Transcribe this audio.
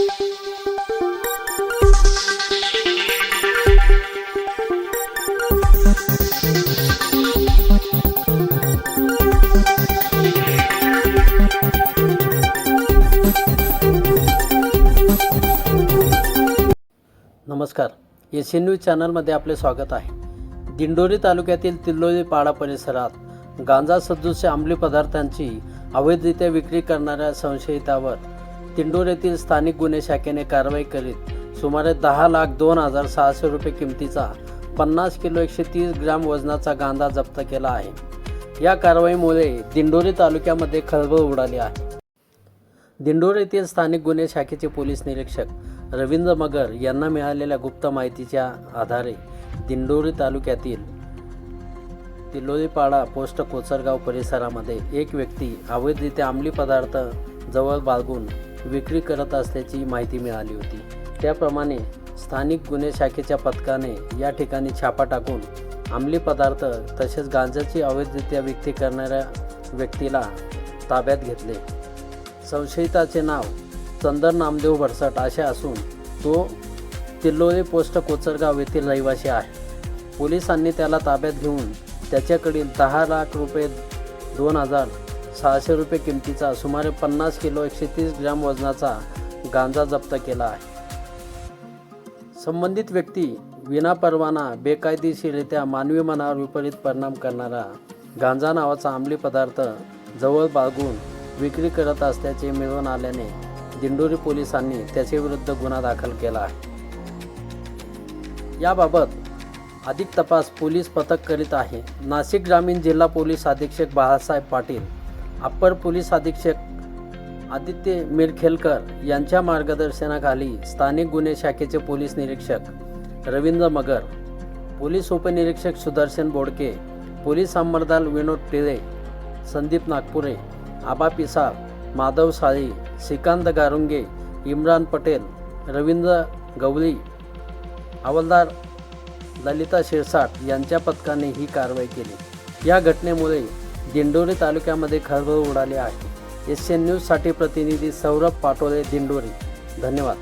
नमस्कार. S N news चॅनलमध्ये आपले स्वागत आहे. दिंडोरी तालुक्यातील तिल्लोली पाडा परिसरात गांजा सदृश्य अंमली पदार्थांची अवैधरित्या विक्री करणाऱ्या संशयितावर तिंडोर येथील स्थानिक गुन्हे शाखेने कारवाई करीत सुमारे दहा लाख दोन हजार सहाशे रुपये किमतीचा पन्नास किलो एकशे तीस ग्रॅम वजनाचा गांजा जप्त केला आहे. या कारवाईमुळे दिंडोरी तालुक्यामध्ये खळबळ उडाली आहे. दिंडोर येथील स्थानिक गुन्हे शाखेचे पोलीस निरीक्षक रवींद्र मगर यांना मिळालेल्या गुप्त माहितीच्या आधारे दिंडोरी तालुक्यातील तिलोलीपाडा पोस्ट कोचरगाव परिसरामध्ये एक व्यक्ती अवैधरित्या अंमली पदार्थ जवळ बाळगून विक्री करत असल्याची माहिती मिळाली होती. त्याप्रमाणे स्थानिक गुन्हे शाखेच्या पथकाने या ठिकाणी छापा टाकून अंमली पदार्थ तसेच गांजाची अवैधरित्या विक्री करणाऱ्या व्यक्तीला ताब्यात घेतले. संशयिताचे नाव चंदर नामदेव भरसट असे असून तो तिल्लोली पोस्ट कोचरगाव येथील रहिवासी आहे. पोलिसांनी त्याला ताब्यात घेऊन त्याच्याकडील दहा लाख रुपये दोन हजार सहाशे रुपये किमतीचा सुमारे पन्नास किलो एकशे तीस ग्रॅम वजनाचा गांजा जप्त केला आहे. संबंधित व्यक्ती विनापरवाना बेकायदेशीररित्या मानवी मनावर विपरीत परिणाम करणारा गांजा नावाचा अंमली पदार्थ जवळ बाळगून विक्री करत असल्याचे मिळून आल्याने दिंडोरी पोलिसांनी त्याच्याविरुद्ध गुन्हा दाखल केला आहे. याबाबत अधिक तपास पोलीस पथक करीत आहे. नाशिक ग्रामीण जिल्हा पोलीस अधीक्षक बाळासाहेब पाटील अप्पर पोलीस अधीक्षक आदित्य मिरखेलकर यांच्या मार्गदर्शनाखाली स्थानिक गुन्हे शाखेचे पोलीस निरीक्षक रवींद्र मगर पोलीस उपनिरीक्षक सुदर्शन बोडके पोलीस अंमलदार विनोद टिळे संदीप नागपुरे आबा पिसाळ माधव साळी श्रीकांत गारुंगे इम्रान पटेल रवींद्र गवळी हवालदार ललिता शिरसाट यांच्या पथकाने ही कारवाई केली. या घटनेमुळे दिंडोरी तालुक्यामध्ये खळबळ उडाली आहे. एस एन न्यूजसाठी प्रतिनिधी सौरभ पाटोले दिंडोरी. धन्यवाद.